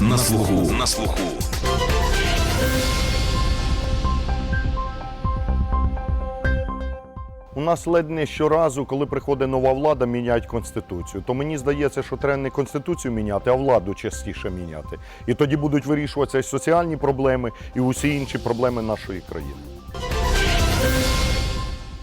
на слуху. На слуху. У нас ледь не щоразу, коли приходить нова влада, міняють конституцію. То мені здається, що треба не конституцію міняти, а владу частіше міняти. І тоді будуть вирішуватися і соціальні проблеми, і усі інші проблеми нашої країни.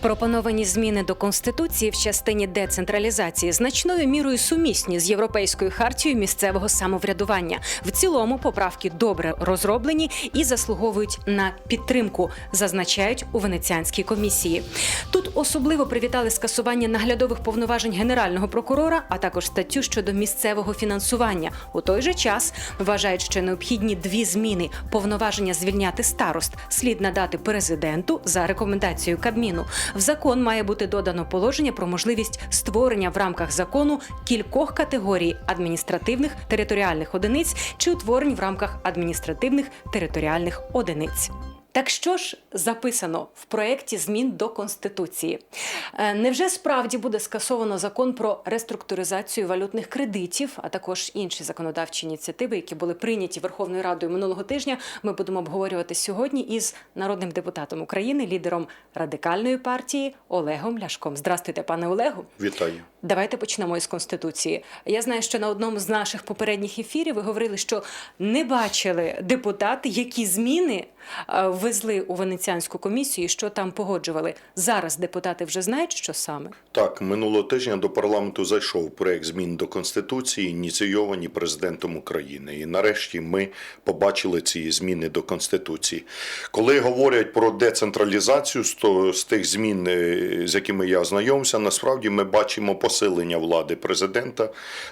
Пропоновані зміни до конституції в частині децентралізації значною мірою сумісні з європейською хартією місцевого самоврядування. В цілому поправки добре розроблені і заслуговують на підтримку, зазначають у венеціанській комісії. Тут особливо привітали скасування наглядових повноважень генерального прокурора, а також статтю щодо місцевого фінансування. У той же час вважають, що необхідні дві зміни: повноваження звільняти старост слід надати президенту за рекомендацією Кабміну. В закон має бути додано положення про можливість створення в рамках закону кількох категорій адміністративних територіальних одиниць чи утворень в рамках адміністративних територіальних одиниць. Так що ж записано в проєкті змін до Конституції? Е, Невже справді буде скасовано закон про реструктуризацію валютних кредитів, а також інші законодавчі ініціативи, які були прийняті Верховною Радою минулого тижня? Ми будемо обговорювати сьогодні із народним депутатом України, лідером радикальної партії Олегом Ляшком. Здрастуйте, пане Олегу. Вітаю. Давайте почнемо із конституції. Я знаю, що на одному з наших попередніх ефірів ви говорили, що не бачили депутати, які зміни е, везли у венеціанську комісію, що там погоджували. Зараз депутати вже знають, що саме. Так, минулого тижня до парламенту зайшов проект змін до конституції, ініційовані президентом України. І нарешті ми побачили ці зміни до конституції. Коли говорять про децентралізацію то- з тих змін, е, з якими я ознайомився, насправді ми бачимо посилення влади президента.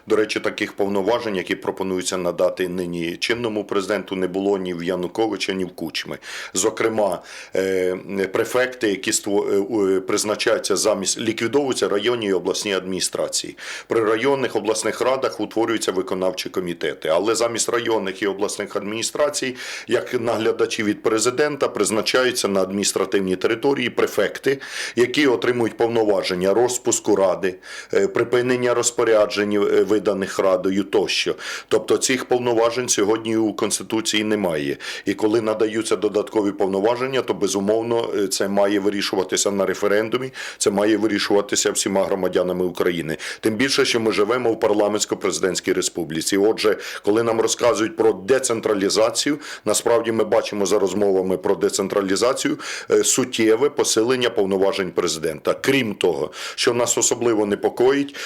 До речі, таких повноважень, які пропонуються надати нині чинному президенту, не було ні в Януковича, ні в Кучми. Зокрема, е, префекти, які е, призначаються замість ліквідовуються районні і обласні адміністрації. При районних обласних радах утворюються виконавчі комітети, але замість районних і обласних адміністрацій, як наглядачі від президента, призначаються на адміністративні території префекти, які отримують повноваження розпуску ради, припинення розпоряджень е, виданих радою тощо. Тобто цих повноважень сьогодні у конституції немає. І коли надаються додаткові повноваження, то безумовно е, це має вирішуватися на референдумі, це має вирішуватися всіма громадянами України. Тим більше, що ми живемо в парламентсько-президентській республіці. Отже, коли нам розказують про децентралізацію, насправді ми бачимо за розмовами про децентралізацію е, суттєве посилення повноважень президента. Крім того, що нас особливо непокоїть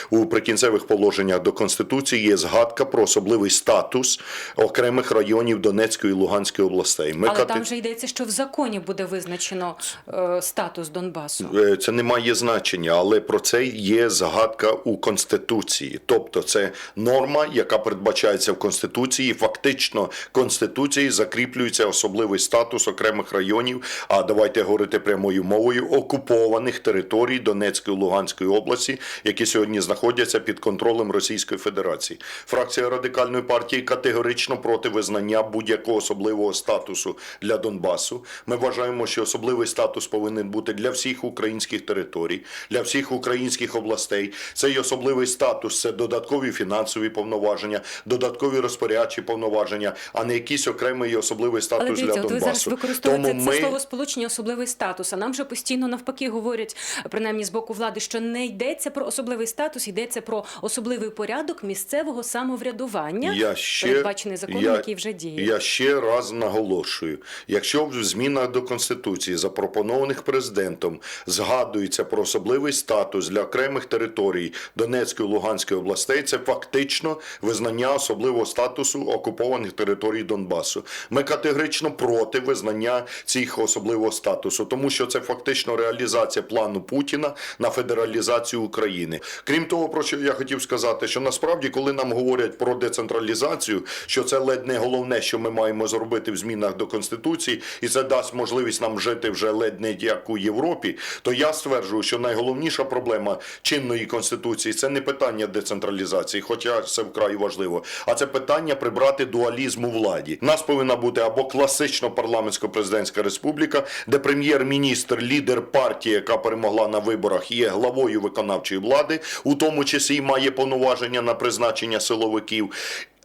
у прикінцевих положеннях до конституції є згадка про особливий статус окремих районів Донецької і Луганської областей. Ми Але кати- там вже йдеться, що в законі буде визначено е, статус Донбасу. Е, Це не має значення, але про це є згадка у Конституції. Тобто це норма, яка передбачається в Конституції. Фактично Конституцією закріплюється особливий статус окремих районів. А давайте говорити прямою мовою окупованих територій Донецької і Луганської області, які сьогодні знаходяться під контролем Російської Федерації. Фракція радикальної партії категорично проти визнання будь-якого особливого статусу для Донбасу. Ми вважаємо, що особливий статус повинен бути для всіх українських територій, для всіх українських областей. Цей особливий статус це додаткові фінансові повноваження, додаткові розпорядчі повноваження, а не якийсь окремий і особливий статус Але для дивіться, от ви зараз Донбасу. використовуєте Тому це ми слово сполучення особливий статус. А нам же постійно навпаки говорять, принаймні з боку влади, що не йдеться про особливий статус, йдеться про особливий порядок місцевого самоврядування, Я ще, передбачений законом, я, який вже діє. Я ще раз наголошую: якщо в змінах до Конституції, запропонованих президентом, згадується про особливий статус для окремих територій Донецької Луганської областей, це фактично визнання особливого статусу окупованих територій Донбасу. Ми категорично проти визнання цих особливого статусу, тому що це фактично реалізація плану Путіна на федералізацію України. Крім того, про що я хотів сказати, що насправді, коли нам говорять про децентралізацію, що це ледь не головне, що ми маємо зробити в змінах до конституції, і це дасть можливість нам жити вже ледь не як у Європі, то я стверджую, що найголовніша проблема чинної конституції це не питання децентралізації, хоча це вкрай важливо, а це питання прибрати дуалізм у владі. Нас повинна бути або класично парламентсько-президентська республіка, де прем'єр-міністр, лідер партії, яка перемогла на виборах, є главою виконавчої влади, у тому числі має повноваження на призначення силовиків,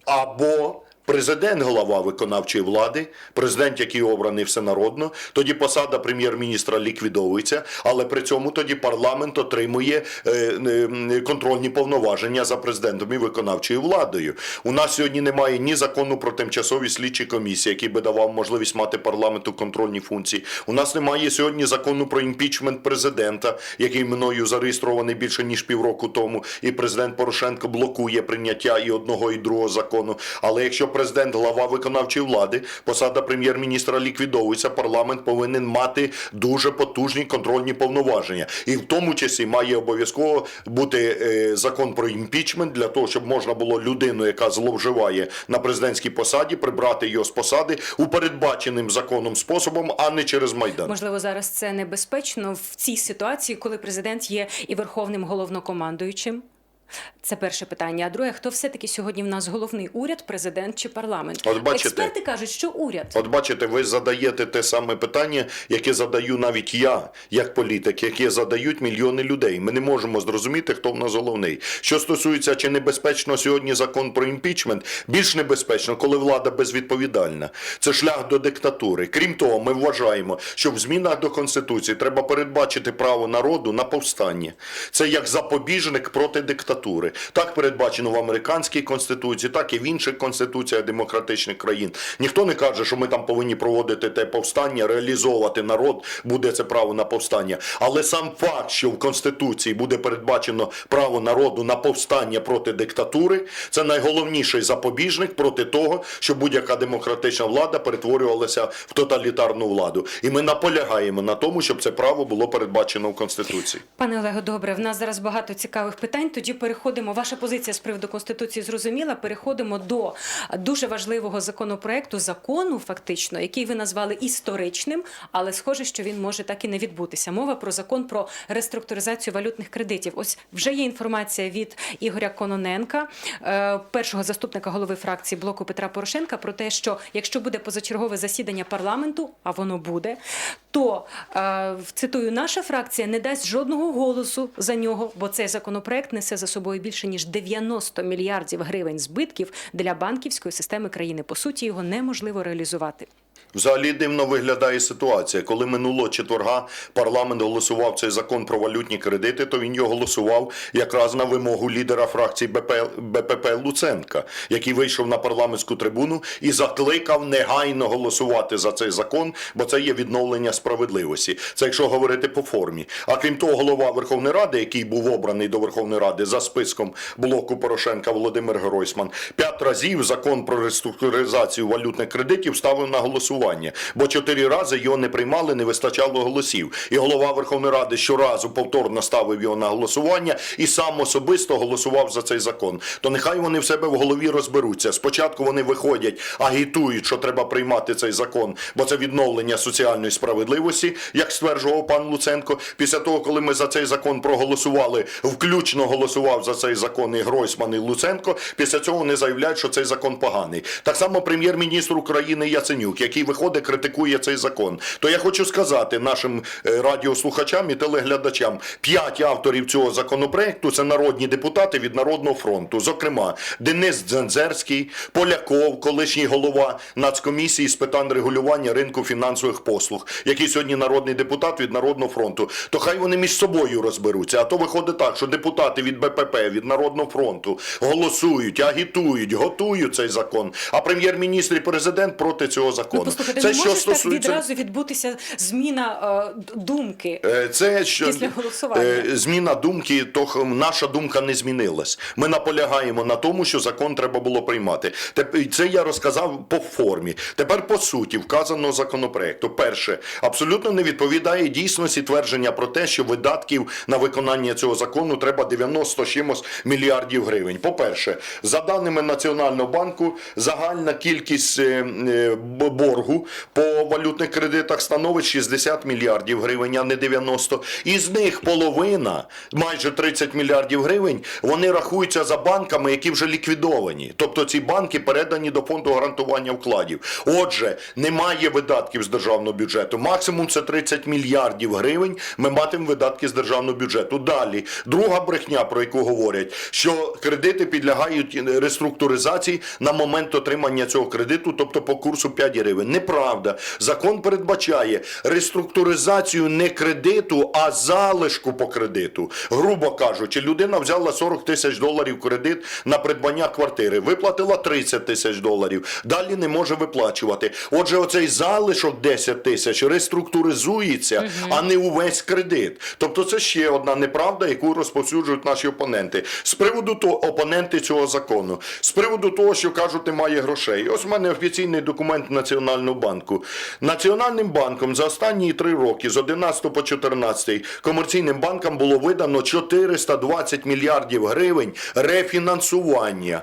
або президент голова виконавчої влади, президент, який обраний всенародно, тоді посада прем'єр-міністра ліквідовується, але при цьому тоді парламент отримує е, е, контрольні повноваження за президентом і виконавчою владою. У нас сьогодні немає ні закону про тимчасові слідчі комісії, який би давав можливість мати парламенту контрольні функції. У нас немає сьогодні закону про імпічмент президента, який мною зареєстрований більше ніж півроку тому, і президент Порошенко блокує прийняття і одного і другого закону. Але якщо президент глава виконавчої влади, посада прем'єр-міністра ліквідовується, парламент повинен мати дуже потужні контрольні повноваження, і в тому числі має обов'язково бути е, закон про імпічмент для того, щоб можна було людину, яка зловживає на президентській посаді, прибрати його з посади у передбаченим законом способом, а не через майдан. Можливо, зараз це небезпечно в цій ситуації, коли президент є і верховним головнокомандуючим. Це перше питання. А друге, хто все-таки сьогодні в нас головний уряд, президент чи парламент? От бачите. Експерти кажуть, що уряд. От бачите, ви задаєте те саме питання, яке задаю навіть я, як політик, яке задають мільйони людей. Ми не можемо зрозуміти, хто в нас головний. Що стосується, чи небезпечно сьогодні закон про імпічмент, більш небезпечно, коли влада безвідповідальна. Це шлях до диктатури. Крім того, ми вважаємо, що в змінах до конституції треба передбачити право народу на повстання. Це як запобіжник проти диктатури. Так передбачено в американській конституції, так і в інших конституціях демократичних країн. Ніхто не каже, що ми там повинні проводити те повстання, реалізовувати народ, буде це право на повстання. Але сам факт, що в конституції буде передбачено право народу на повстання проти диктатури, це найголовніший запобіжник проти того, що будь-яка демократична влада перетворювалася в тоталітарну владу. І ми наполягаємо на тому, щоб це право було передбачено в конституції. Пане Олего, добре, в нас зараз багато цікавих питань. Тоді переходимо. Ваша позиція з приводу конституції зрозуміла. Переходимо до дуже важливого законопроекту, закону, фактично, який ви назвали історичним, але схоже, що він може так і не відбутися. Мова про закон про реструктуризацію валютних кредитів. Ось вже є інформація від Ігоря Кононенка, е, першого заступника голови фракції блоку Петра Порошенка, про те, що якщо буде позачергове засідання парламенту, а воно буде, то е, цитую, наша фракція не дасть жодного голосу за нього, бо цей законопроект несе за собою більше ніж 90 мільярдів гривень збитків для банківської системи країни. По суті, його неможливо реалізувати. Взагалі дивно виглядає ситуація. Коли минулого четверга парламент голосував цей закон про валютні кредити, то він його голосував якраз на вимогу лідера фракції БП, БПП Луценка, який вийшов на парламентську трибуну і закликав негайно голосувати за цей закон, бо це є відновлення справедливості. Це якщо говорити по формі. А крім того, голова Верховної Ради, який був обраний до Верховної Ради за списком блоку Порошенка Володимир Гройсман, п'ять разів закон про реструктуризацію валютних кредитів ставив на голосування, бо чотири рази його не приймали, не вистачало голосів. І голова Верховної Ради щоразу повторно ставив його на голосування і сам особисто голосував за цей закон. То нехай вони в себе в голові розберуться. Спочатку вони виходять, агітують, що треба приймати цей закон, бо це відновлення соціальної справедливості, як стверджував пан Луценко. Після того, коли ми за цей закон проголосували, включно голосував за цей закон і Гройсман і Луценко. Після цього вони заявляють, що цей закон поганий. Так само прем'єр-міністр України Яценюк, який виходить, критикує цей закон. То я хочу сказати нашим е, радіослухачам і телеглядачам: п'ять авторів цього законопроекту це народні депутати від Народного фронту. Зокрема, Денис Дзензерський, Поляков, колишній голова Нацкомісії з питань регулювання ринку фінансових послуг, який сьогодні народний депутат від Народного фронту. То хай вони між собою розберуться. А то виходить так, що депутати від БПП, від Народного фронту голосують, агітують, готують цей закон. А прем'єр-міністр і президент проти цього закону. Послухайте, це не що може так стосується відразу відбутися зміна е, думки. Е, Це що Після голосування. е, зміна думки, то наша думка не змінилась. Ми наполягаємо на тому, що закон треба було приймати. Теп- Це я розказав по формі. Тепер по суті вказаного законопроекту. Перше, абсолютно не відповідає дійсності твердження про те, що видатків на виконання цього закону треба 90 чимось мільярдів гривень. По-перше, за даними Національного банку, загальна кількість е, е, боргу боргу по валютних кредитах становить 60 мільярдів гривень, а не 90. Із них половина, майже 30 мільярдів гривень, вони рахуються за банками, які вже ліквідовані. Тобто ці банки передані до фонду гарантування вкладів. Отже, немає видатків з державного бюджету. Максимум це 30 мільярдів гривень. Ми матимемо видатки з державного бюджету. Далі, друга брехня, про яку говорять, що кредити підлягають реструктуризації на момент отримання цього кредиту, тобто по курсу 5 гривень. Неправда. Закон передбачає реструктуризацію не кредиту, а залишку по кредиту. Грубо кажучи, людина взяла 40 тисяч доларів кредит на придбання квартири, виплатила 30 тисяч доларів, далі не може виплачувати. Отже, оцей залишок 10 тисяч реструктуризується, а не увесь кредит. Тобто це ще одна неправда, яку розповсюджують наші опоненти. З приводу того, опоненти цього закону, з приводу того, що кажуть, немає грошей. Ось в мене офіційний документ Національного банку. Національним банком за останні три роки, з 11 по 14, комерційним банкам було видано 420 мільярдів гривень рефінансування.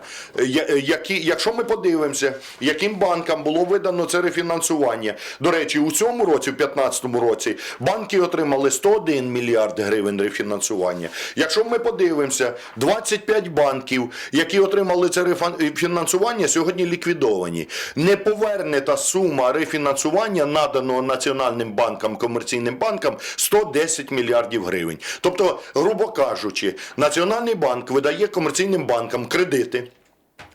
Які, якщо ми подивимося, яким банкам було видано це рефінансування. До речі, у цьому році, в 2015 році, банки отримали 101 мільярд гривень рефінансування. Якщо ми подивимося, 25 банків, які отримали це рефінансування, сьогодні ліквідовані. Не повернета сума рефінансування, наданого Національним банкам, комерційним банкам, 110 мільярдів гривень. Тобто, грубо кажучи, Національний банк видає комерційним банкам кредити.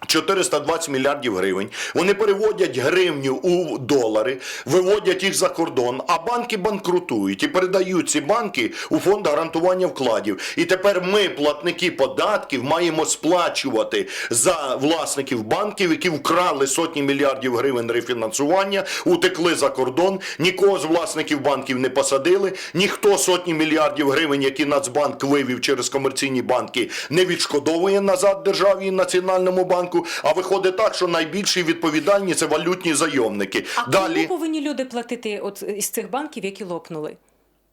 420 мільярдів гривень. Вони переводять гривню у долари, виводять їх за кордон, а банки банкрутують і передають ці банки у фонд гарантування вкладів. І тепер ми, платники податків, маємо сплачувати за власників банків, які вкрали сотні мільярдів гривень рефінансування, утекли за кордон. Нікого з власників банків не посадили, ніхто сотні мільярдів гривень, які Нацбанк вивів через комерційні банки, не відшкодовує назад державі і Національному банку. А виходить так, що найбільші відповідальні це валютні зайомники. А Далі кому повинні люди платити от із цих банків, які лопнули?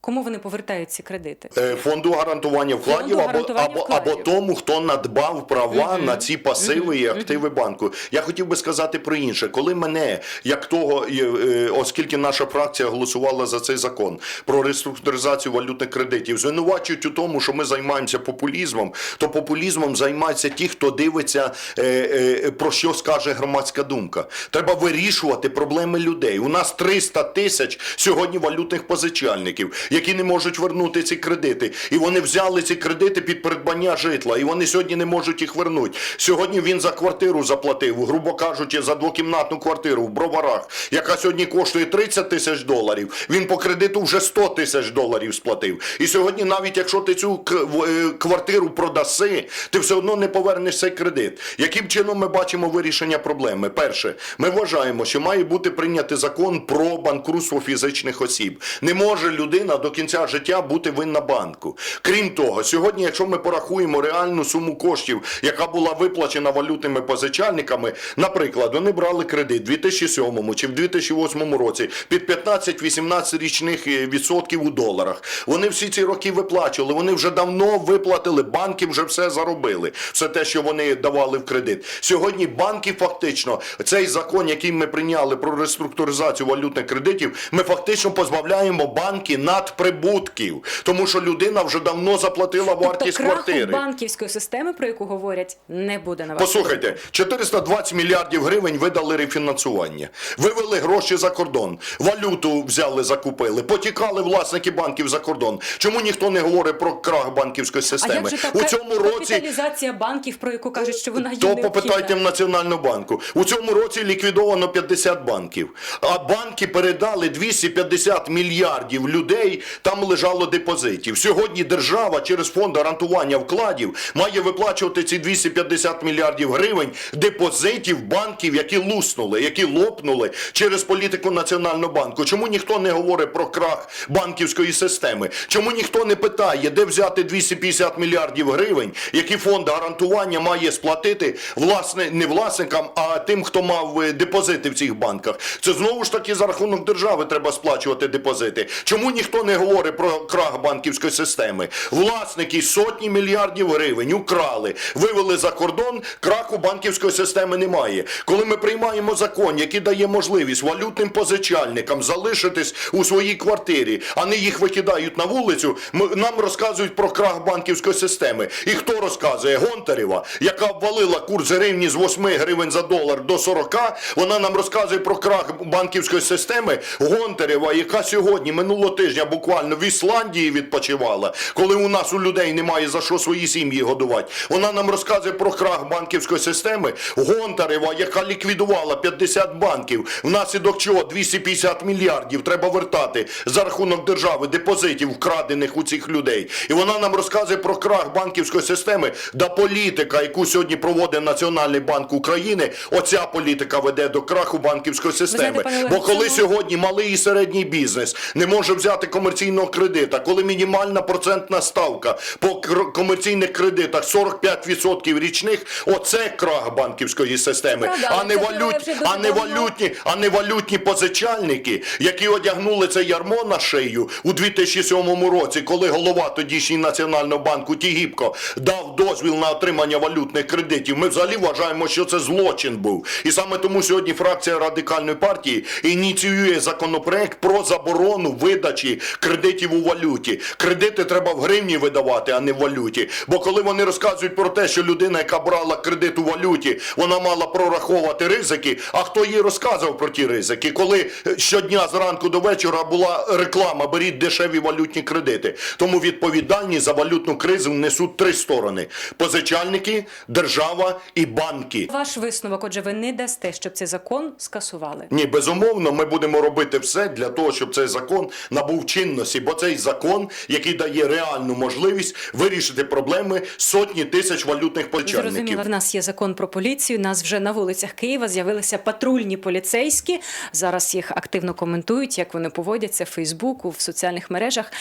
Кому вони повертають ці кредити? Е, Фонду гарантування вкладів Фонду або, гарантування або, вкладів. або тому, хто надбав права на ці пасиви і активи банку. Я хотів би сказати про інше. Коли мене, як того, е, оскільки наша фракція голосувала за цей закон про реструктуризацію валютних кредитів, звинувачують у тому, що ми займаємося популізмом, то популізмом займаються ті, хто дивиться, е, про що скаже громадська думка. Треба вирішувати проблеми людей. У нас 300 тисяч сьогодні валютних позичальників, які не можуть вернути ці кредити. І вони взяли ці кредити під придбання житла, і вони сьогодні не можуть їх вернути. Сьогодні він за квартиру заплатив, грубо кажучи, за двокімнатну квартиру в Броварах, яка сьогодні коштує 30 тисяч доларів. Він по кредиту вже 100 тисяч доларів сплатив. І сьогодні, навіть якщо ти цю е, квартиру продаси, ти все одно не повернеш цей кредит. Яким чином ми бачимо вирішення проблеми? Перше, ми вважаємо, що має бути прийнятий закон про банкрутство фізичних осіб. Не може людина до кінця життя бути винна банку. Крім того, сьогодні, якщо ми порахуємо реальну суму коштів, яка була виплачена валютними позичальниками, наприклад, вони брали кредит в 2007 чи в 2008 році під 15-18 річних е, відсотків у доларах. Вони всі ці роки виплачували. Вони вже давно виплатили. Банки вже все заробили. Все те, що вони давали в кредит. Сьогодні банки фактично цей закон, який ми прийняли про реструктуризацію валютних кредитів, ми фактично позбавляємо банки надприбутків, тому що людина вже давно заплатила вартість тобто краху квартири. банківської системи, про яку говорять, не буде на вашу Послухайте, 420 мільярдів гривень видали рефінансування. Вивели гроші за кордон, валюту взяли, закупили, потікали власники банків за кордон. Чому ніхто не говорить про крах банківської А системи? як же така У цьому році капіталізація банків, про яку кажуть, що вона є то необхідна? попитайте в Національного банку. У цьому році ліквідовано 50 банків. А банки передали 250 мільярдів людей, там лежало депозитів. Сьогодні держава через фонд гарантування вкладів має виплачувати ці 250 мільярдів гривень депозитів банків, які луснули, які лопнули через політику Національного банку. Чому ніхто не говорить про крах банківської системи? Чому ніхто не питає, де взяти 250 мільярдів гривень, які фонд гарантування має сплатити власне не власникам, а тим, хто мав е, депозити в цих банках? Це знову ж таки за рахунок держави треба сплачувати депозити. Чому ніхто не не говорить про крах банківської системи. Власники сотні мільярдів гривень украли, вивели за кордон, краху банківської системи немає. Коли ми приймаємо закон, який дає можливість валютним позичальникам залишитись у своїй квартирі, а не їх викидають на вулицю, ми- нам розказують про крах банківської системи. І хто розказує? Гонтарєва, яка обвалила курс гривні з 8 гривень за долар до 40, вона нам розказує про крах банківської системи. Гонтарєва, яка сьогодні, минулого тижня, буквально в Ісландії відпочивала, коли у нас у людей немає за що свої сім'ї годувати. Вона нам розказує про крах банківської системи. Гонтарева, яка ліквідувала 50 банків, внаслідок чого 250 мільярдів треба вертати за рахунок держави депозитів, вкрадених у цих людей. І вона нам розказує про крах банківської системи, да політика, яку сьогодні проводить Національний банк України. Оця політика веде до краху банківської системи. знаєте, Бо коли сьогодні малий і середній бізнес не може взяти комерційного кредита, коли мінімальна процентна ставка по комерційних кредитах 45% річних, оце крах банківської системи, Правда, а не це валют, а не валютні, а не валютні позичальники, які одягнули це ярмо на шию у 2007 році, коли голова тодішній національного банку Тігіпко дав дозвіл на отримання валютних кредитів. Ми взагалі вважаємо, що це злочин був. І саме тому сьогодні фракція радикальної партії ініціює законопроект про заборону видачі кредитів у валюті. Кредити треба в гривні видавати, а не в валюті. Бо коли вони розказують про те, що людина, яка брала кредит у валюті, вона мала прораховувати ризики. А хто їй розказував про ті ризики? Коли е, щодня зранку до вечора була реклама, беріть дешеві валютні кредити. Тому відповідальність за валютну кризу несуть три сторони: позичальники, держава і банки. Ваш висновок, отже, ви не дасте, щоб цей закон скасували. Ні, безумовно, ми будемо робити все для того, щоб цей закон набув чинності, бо цей закон, який дає реальну можливість вирішити проблеми сотні тисяч валютних позичальників. Зрозуміло, в нас є закон про поліцію. Нас вже на вулицях Києва з'явилися патрульні поліцейські. Зараз їх активно коментують, як вони поводяться в Фейсбуку, в соціальних мережах.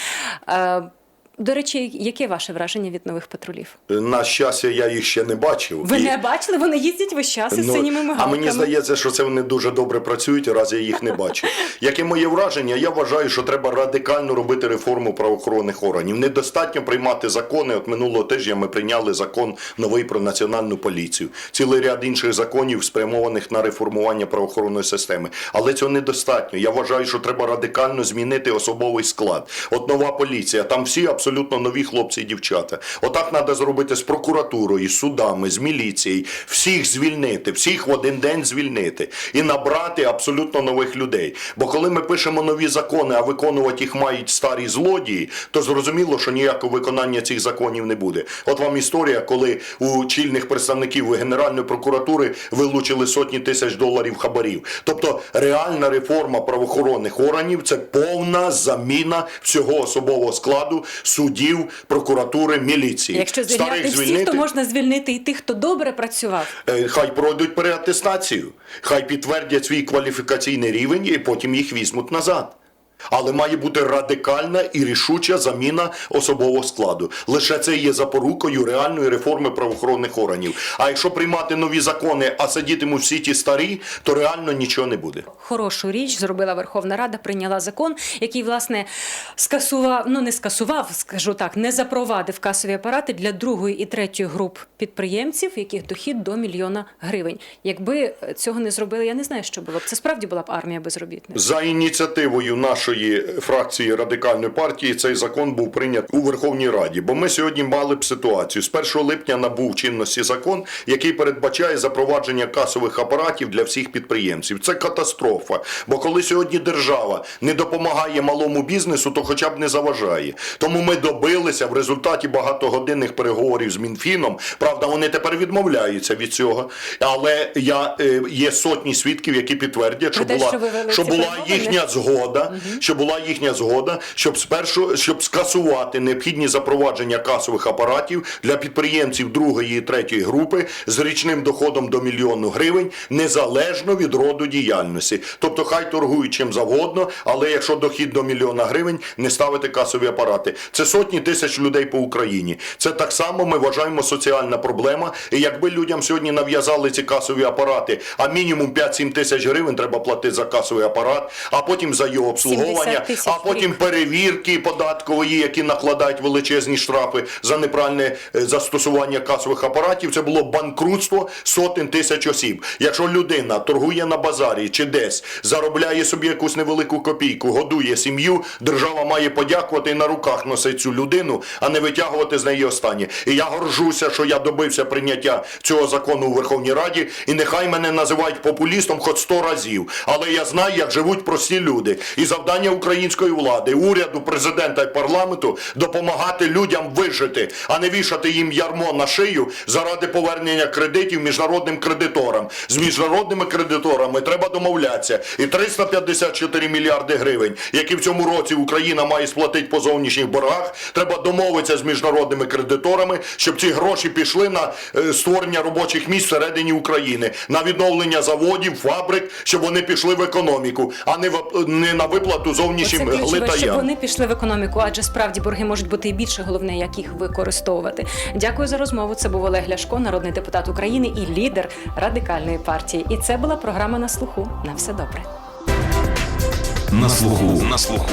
Е, До речі, яке ваше враження від нових патрулів? На щастя, я їх ще не бачив. Ви І- не бачили? Вони їздять весь час із Ну, синіми а мені здається, що це вони дуже добре працюють, раз я їх не бачу. Яке моє враження? Я вважаю, що треба радикально робити реформу правоохоронних органів. Недостатньо приймати закони. От минулого тижня ми прийняли закон новий про національну поліцію, цілий ряд інших законів, спрямованих на реформування правоохоронної системи. Але цього недостатньо. Я вважаю, що треба радикально змінити особовий склад. От нова поліція, там всі абсолютно нові хлопці і дівчата. Отак треба зробити з прокуратурою, з судами, з міліцією, всіх звільнити, всіх в один день звільнити і набрати абсолютно нових людей. Бо коли ми пишемо нові закони, а виконувати їх мають старі злодії, то зрозуміло, що ніякого виконання цих законів не буде. От вам історія, коли у чільних представників Генеральної прокуратури вилучили сотні тисяч доларів хабарів. Тобто реальна реформа правоохоронних органів це повна заміна всього особового складу суддів, прокуратури, міліції. Якщо звільняти всіх, то можна звільнити і тих, хто добре працював. Е, Хай пройдуть переатестацію, хай підтвердять свій кваліфікаційний рівень і потім їх візьмуть назад. Але має бути радикальна і рішуча заміна особового складу. Лише це є запорукою реальної реформи правоохоронних органів. А якщо приймати нові закони, а сидітимуть всі ті старі, то реально нічого не буде. Хорошу річ зробила Верховна Рада, прийняла закон, який власне скасував, ну не скасував, скажу так, не запровадив касові апарати для другої і третьої груп підприємців, яких дохід до мільйона гривень. Якби цього не зробили, я не знаю, що було б. Це справді була б армія безробітних. За ініціативою нашої фракції радикальної партії цей закон був прийнятий у Верховній Раді. Бо ми сьогодні мали б ситуацію. З 1 липня набув чинності закон, який передбачає запровадження касових апаратів для всіх підприємців. Це катастрофа. Бо коли сьогодні держава не допомагає малому бізнесу, то хоча б не заважає. Тому ми добилися в результаті багатогодинних переговорів з Мінфіном. Правда, вони тепер відмовляються від цього. Але я е, є сотні свідків, які підтвердять, що те, була що що була їхня згода, що була їхня згода, щоб спершу щоб скасувати необхідні запровадження касових апаратів для підприємців другої і третьої групи з річним доходом до мільйону гривень, незалежно від роду діяльності. Тобто, хай торгують чим завгодно, але якщо дохід до мільйона гривень, не ставити касові апарати. Це сотні тисяч людей по Україні. Це так само ми вважаємо соціальна проблема. І якби людям сьогодні нав'язали ці касові апарати, а мінімум 5-7 тисяч гривень треба платити за касовий апарат, а потім за його обслуговування. Обслуговування, а потім перевірки податкової, які накладають величезні штрафи за неправильне е, застосування касових апаратів. Це було банкрутство сотень тисяч осіб. Якщо людина торгує на базарі чи десь, заробляє собі якусь невелику копійку, годує сім'ю, держава має подякувати і на руках носити цю людину, а не витягувати з неї останнє. І я горжуся, що я добився прийняття цього закону у Верховній Раді, і нехай мене називають популістом хоч сто разів. Але я знаю, як живуть прості люди. І завдання української влади, уряду, президента і парламенту допомагати людям вижити, а не вішати їм ярмо на шию заради повернення кредитів міжнародним кредиторам. З міжнародними кредиторами треба домовлятися. І 354 мільярди гривень, які в цьому році Україна має сплатити по зовнішніх боргах, треба домовитися з міжнародними кредиторами, щоб ці гроші пішли на е, створення робочих місць всередині України, на відновлення заводів, фабрик, щоб вони пішли в економіку, а не не на виплату Оце зовнішнім ключове, щоб вони пішли в економіку, адже справді борги можуть бути і більше. Головне, як їх використовувати. Дякую за розмову. Це був Олег Ляшко, народний депутат України і лідер радикальної партії. І це була програма на слуху. На все добре. На слуху. На слуху.